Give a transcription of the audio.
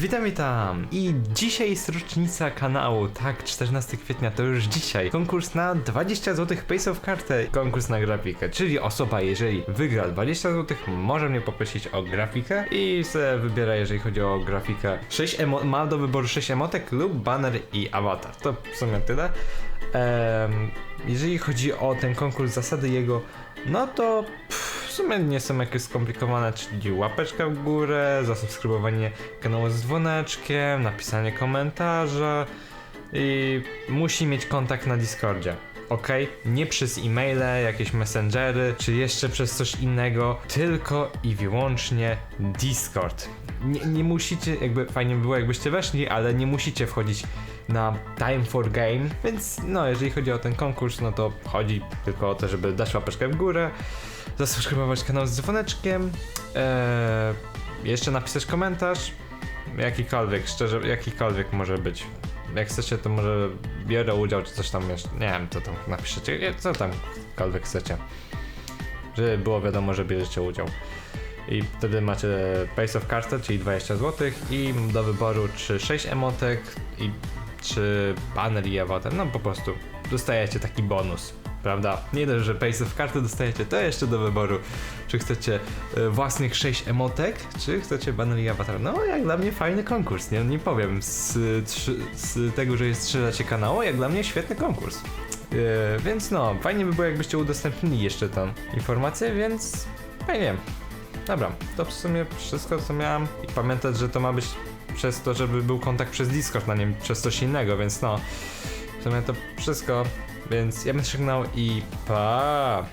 Witam, witam! I dzisiaj jest rocznica kanału, tak, 14 kwietnia to już dzisiaj. Konkurs na 20 zł Pace of kartę, konkurs na grafikę, czyli osoba, jeżeli wygra 20 zł, może mnie poprosić o grafikę i se wybiera, jeżeli chodzi o grafikę. 6 emo- ma do wyboru 6 emotek lub banner i awatar. To w sumie tyle. Em, jeżeli chodzi o ten konkurs, zasady jego, no to sumie nie są jakieś skomplikowane, czyli łapeczka w górę, zasubskrybowanie kanału z dzwoneczkiem, napisanie komentarza i musi mieć kontakt na Discordzie. Ok? Nie przez e-maile, jakieś messengery, czy jeszcze przez coś innego, tylko i wyłącznie Discord. Nie, nie musicie, jakby fajnie by było, jakbyście weszli, ale nie musicie wchodzić na Time for Game, więc no, jeżeli chodzi o ten konkurs, no to chodzi tylko o to, żeby dać łapeczkę w górę, zasubskrybować kanał z dzwoneczkiem, eee, jeszcze napisać komentarz, jakikolwiek, szczerze, jakikolwiek może być. Jak chcecie, to może biorę udział, czy coś tam jeszcze, nie wiem, co tam napiszecie, co tamkolwiek chcecie. Żeby było wiadomo, że bierzecie udział. I wtedy macie Pace of Cards, czyli 20 zł i do wyboru czy 6 emotek i czy banner i awatar, no po prostu dostajecie taki bonus, prawda? Nie dość, że of Karty dostajecie, to jeszcze do wyboru, czy chcecie e, własnych 6 emotek, czy chcecie banner i awatar. No jak dla mnie fajny konkurs, nie, nie powiem, z, z tego, że jest 3 lecie kanału, jak dla mnie świetny konkurs. E, więc no, fajnie by było jakbyście udostępnili jeszcze tą informację, więc fajnie. Dobra, to w sumie wszystko co miałem i pamiętać, że to ma być przez to, żeby był kontakt przez Discord, na nim przez coś innego, więc no w sumie to wszystko, więc ja bym żegnał i pa!